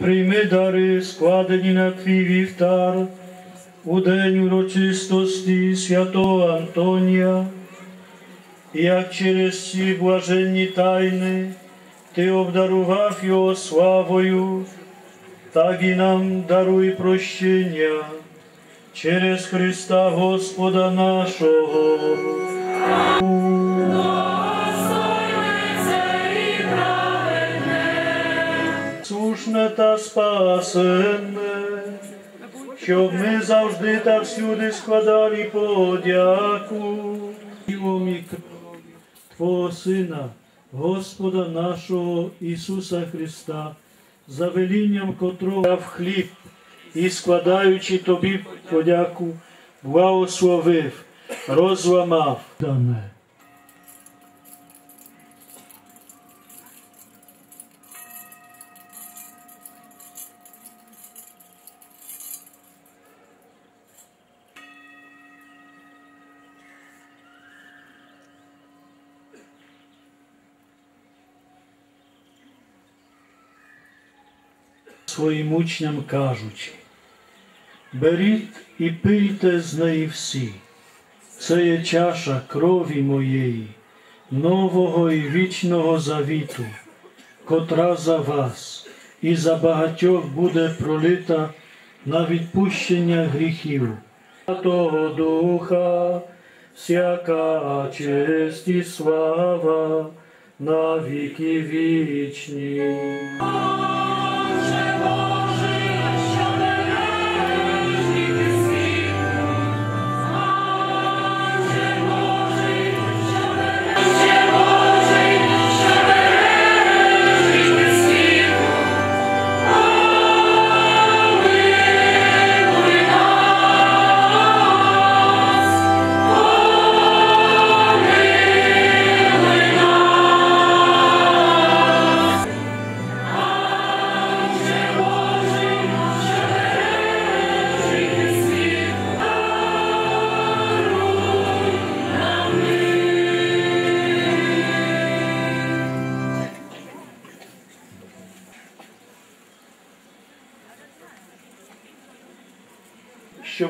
Прийми дари, складені на твій вівтар, у день урочистості святого Антонія, як через ці блаженні тайни ти обдарував його славою, так і нам даруй прощення через Христа Господа нашого. Слушне та спасенне, щоб ми завжди та всюди складали подяку тілом і крові Твого Сина, Господа нашого Ісуса Христа, за велінням котрого дав хліб і складаючи тобі подяку, благословив, розламав дане. Своїм учням кажучи, беріть і пийте з неї всі, це є чаша крові моєї, нового і вічного завіту, котра за вас і за багатьох буде пролита на відпущення гріхів. Святого Духа, всяка честь і слава на віки вічні.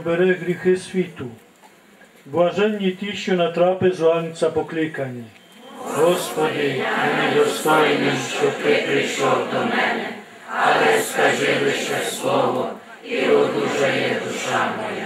Що бере гріхи світу. Блаженні ті, що на трапи зланця покликані. Господи, мені достойний, що ти прийшов до мене, але скажи лише слово, і одужає душа моя.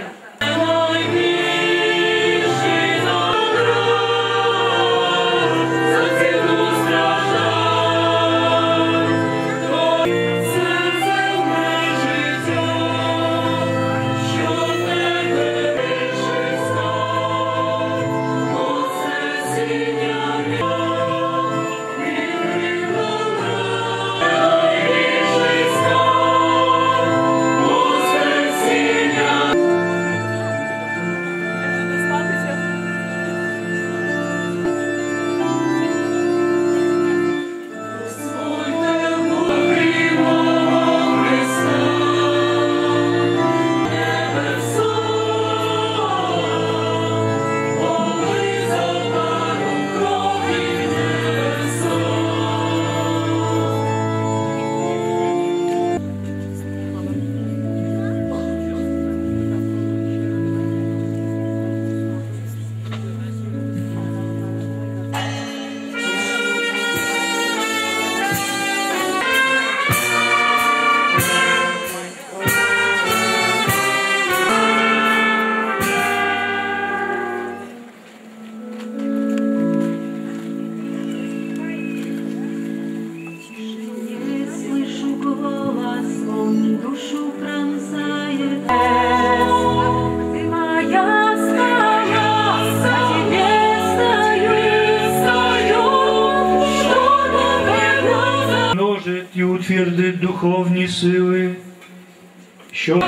Що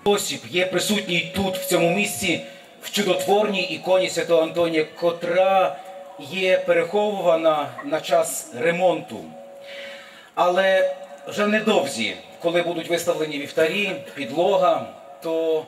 спосіб є присутній тут, в цьому місці, в чудотворній іконі Святого Антонія, котра є переховувана на час ремонту. Але вже недовзі, коли будуть виставлені вівтарі, підлога, то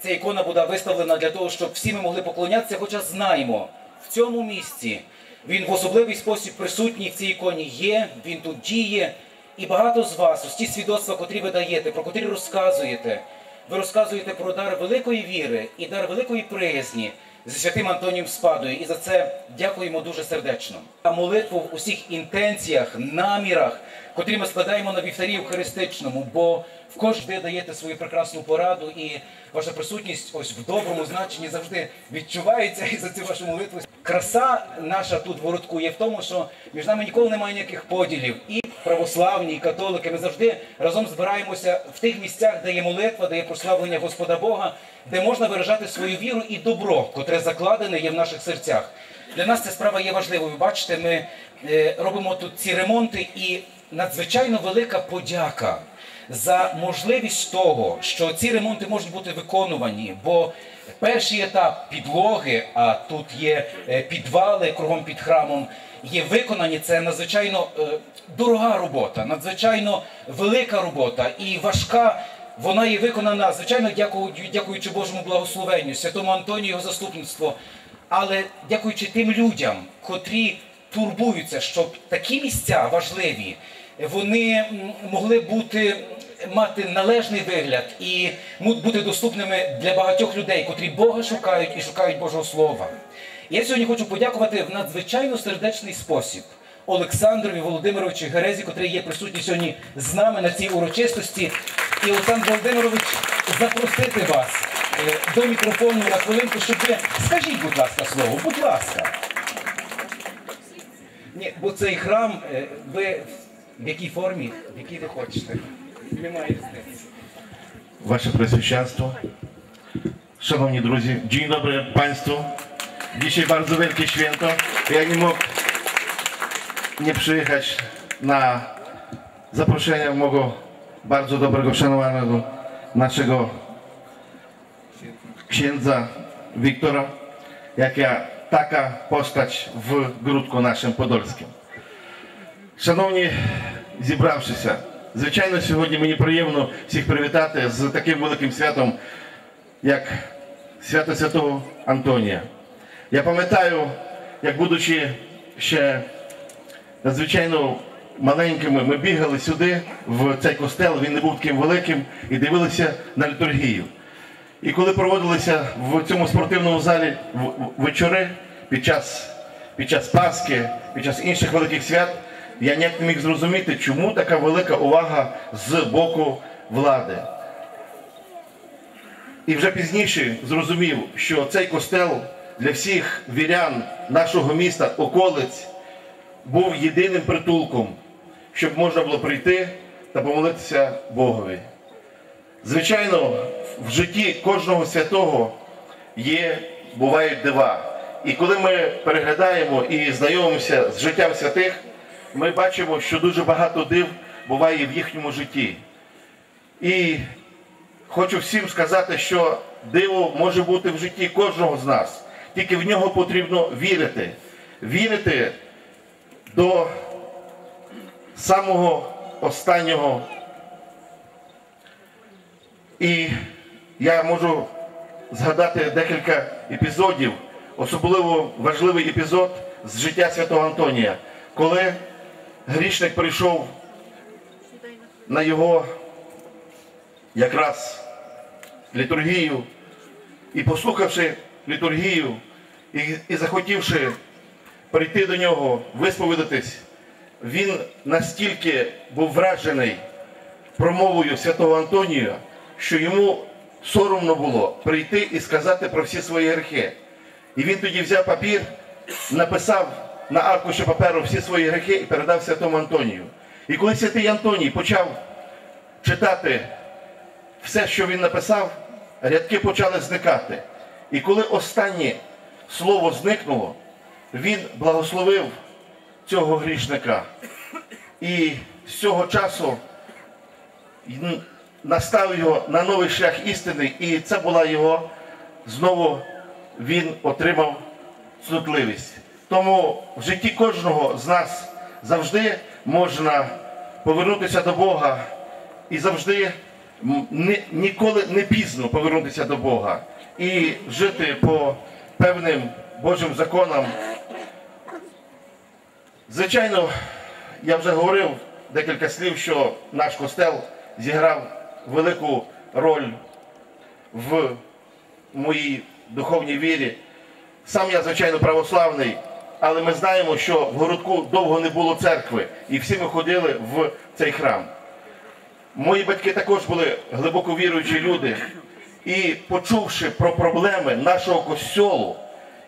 ця ікона буде виставлена для того, щоб всі ми могли поклонятися, хоча знаємо, в цьому місці Він в особливий спосіб присутній в цій іконі є, він тут діє. І багато з вас, ось ті свідоцтва, котрі ви даєте, про котрі розказуєте, ви розказуєте про дар великої віри і дар великої приязні зі святим Антонієм Спадою. І за це дякуємо дуже сердечно. А молитву в усіх інтенціях, намірах, котрі ми складаємо на вівтарі Евхаристичному, бо в кожен даєте свою прекрасну пораду, і ваша присутність ось в доброму значенні завжди відчувається і за цю вашу молитву. Краса наша тут в городку є в тому, що між нами ніколи немає ніяких поділів. І православні, і католики. Ми завжди разом збираємося в тих місцях, де є молитва, де є прославлення Господа Бога, де можна виражати свою віру і добро, котре закладене є в наших серцях. Для нас ця справа є важливою. Бачите, ми е, робимо тут ці ремонти, і надзвичайно велика подяка за можливість того, що ці ремонти можуть бути виконувані. Бо перший етап підлоги, а тут є е, підвали кругом під храмом, є виконані. Це надзвичайно е, дорога робота, надзвичайно велика робота і важка. Вона є виконана, звичайно, дякую- дякуючи Божому благословенню, святому Антонію його заступництво. Але дякуючи тим людям, котрі турбуються, щоб такі місця важливі, вони могли бути мати належний вигляд і бути доступними для багатьох людей, котрі Бога шукають і шукають Божого Слова. Я сьогодні хочу подякувати в надзвичайно сердечний спосіб Олександрові Володимировичу Герезі, котрий є присутній сьогодні з нами на цій урочистості. І Олександр Володимирович запросити вас е, до мікрофону на хвилинку, щоб ви скажіть, будь ласка, слово, будь ласка. Ні, бо цей храм, е, ви в якій формі, в якій ви хочете. Немає різниці. Wasze Preosвященство, Szanowni drodzy, dzień dobry Państwu. Dzisiaj bardzo wielkie święto. Ja nie mógł nie przyjechać na zaproszenie mojego bardzo dobrego, szanowanego naszego księdza Wiktora, jaka taka postać w Grudku naszym Podolskim. Шановні зібравшися, звичайно, сьогодні мені приємно всіх привітати з таким великим святом, як свято Святого Антонія. Я пам'ятаю, як будучи ще надзвичайно маленькими, ми бігали сюди, в цей костел, він не був таким великим, і дивилися на літургію. І коли проводилися в цьому спортивному залі вечори під час, під час Пасхи, під час інших великих свят, я ніяк не міг зрозуміти, чому така велика увага з боку влади. І вже пізніше зрозумів, що цей костел для всіх вірян нашого міста, околиць, був єдиним притулком, щоб можна було прийти та помолитися Богові. Звичайно, в житті кожного святого є, бувають дива. І коли ми переглядаємо і знайомимося з життям святих, ми бачимо, що дуже багато див буває в їхньому житті. І хочу всім сказати, що диво може бути в житті кожного з нас. Тільки в нього потрібно вірити. Вірити до самого останнього і я можу згадати декілька епізодів, особливо важливий епізод з життя святого Антонія, коли грішник прийшов на його якраз літургію і послухавши літургію і, і захотівши прийти до нього, висповідатись, він настільки був вражений промовою святого Антонія, що йому соромно було прийти і сказати про всі свої грехи. І він тоді взяв папір, написав на аркуші паперу всі свої грехи і передав святому Антонію. І коли святий Антоній почав читати все, що він написав, рядки почали зникати. І коли останнє слово зникнуло, він благословив цього грішника. І з цього часу настав його на новий шлях істини, і це була його знову він отримав цнутливість. Тому в житті кожного з нас завжди можна повернутися до Бога і завжди ні- ніколи не пізно повернутися до Бога і жити по певним Божим законам Звичайно, я вже говорив декілька слів, що наш костел зіграв велику роль в моїй духовній вірі. Сам я, звичайно, православний, але ми знаємо, що в городку довго не було церкви, і всі ми ходили в цей храм. Мої батьки також були глибоко віруючі люди. І почувши про проблеми нашого костьолу,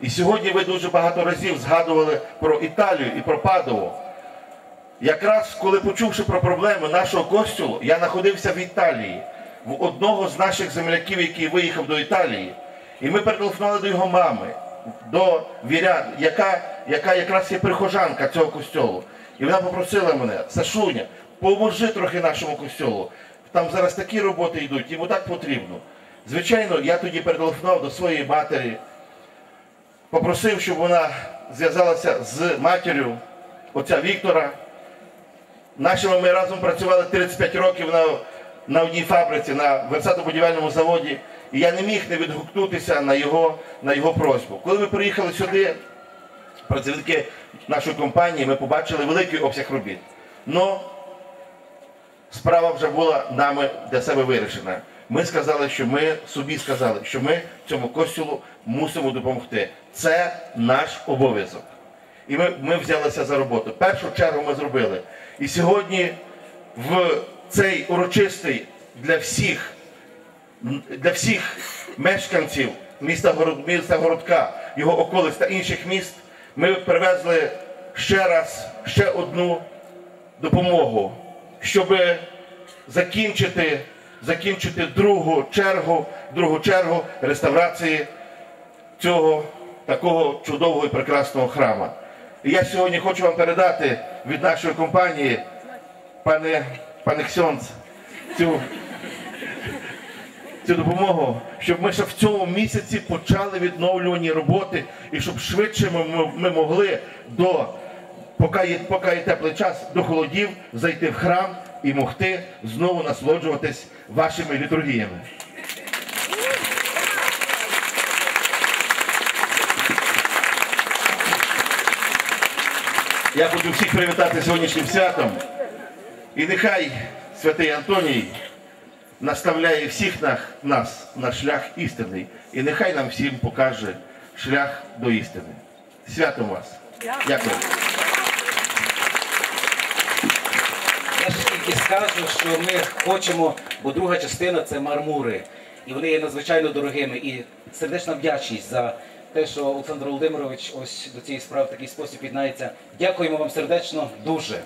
і сьогодні ви дуже багато разів згадували про Італію і про Падову. Якраз коли почувши про проблеми нашого костюлу, я знаходився в Італії, в одного з наших земляків, який виїхав до Італії. І ми перетелефонували до його мами, до вірян, яка, яка якраз є прихожанка цього костюлу. І вона попросила мене, Сашуня, поможи трохи нашому костюлу. Там зараз такі роботи йдуть, йому так потрібно. Звичайно, я тоді перетелефонував до своєї матері, попросив, щоб вона зв'язалася з матір'ю отця Віктора. Нашими ми разом працювали 35 років на, на одній фабриці, на версатобудівельному заводі, і я не міг не відгукнутися на його, на його просьбу. Коли ми приїхали сюди, працівники нашої компанії, ми побачили великий обсяг робіт. Но справа вже була нами для себе вирішена. Ми сказали, що ми собі сказали, що ми цьому костюлу мусимо допомогти. Це наш обов'язок. І ми, ми взялися за роботу. Першу чергу ми зробили. І сьогодні в цей урочистий для всіх, для всіх мешканців міста, міста Городка, його околиць та інших міст, ми привезли ще раз ще одну допомогу, щоб закінчити, закінчити другу чергу, другу чергу реставрації цього такого чудового і прекрасного храма. І я сьогодні хочу вам передати від нашої компанії, пане, пане Ксьонц, цю, цю допомогу, щоб ми ще в цьому місяці почали відновлювані роботи і щоб швидше ми, ми- могли до, поки є, поки є теплий час, до холодів зайти в храм і могти знову насолоджуватись вашими літургіями. Я хочу всіх привітати сьогоднішнім святом. І нехай святий Антоній наставляє всіх на- нас на шлях істинний. І нехай нам всім покаже шлях до істини. Святом вас. Дякую. Я ж тільки скажу, що ми хочемо, бо друга частина це мармури. І вони є надзвичайно дорогими. І сердечна вдячність за те, що Олександр Володимирович ось до цієї справи в такий спосіб єднається. Дякуємо вам сердечно дуже.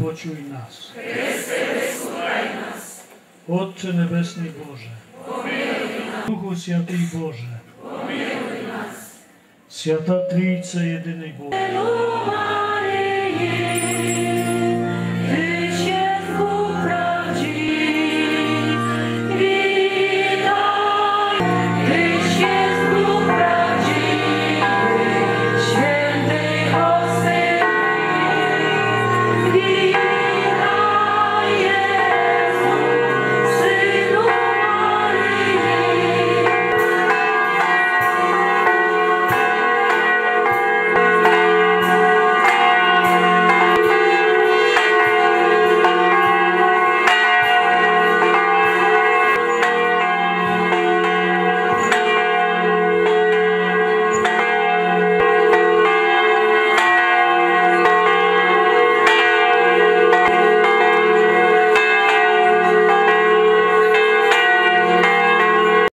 pociuj nas. Chryste, wysłuchaj nas. Otcze Nebesny Boże, pomiluj nas. Duchu Święty Boże, pomiluj nas. Święta Trójce, jedyny Bóg.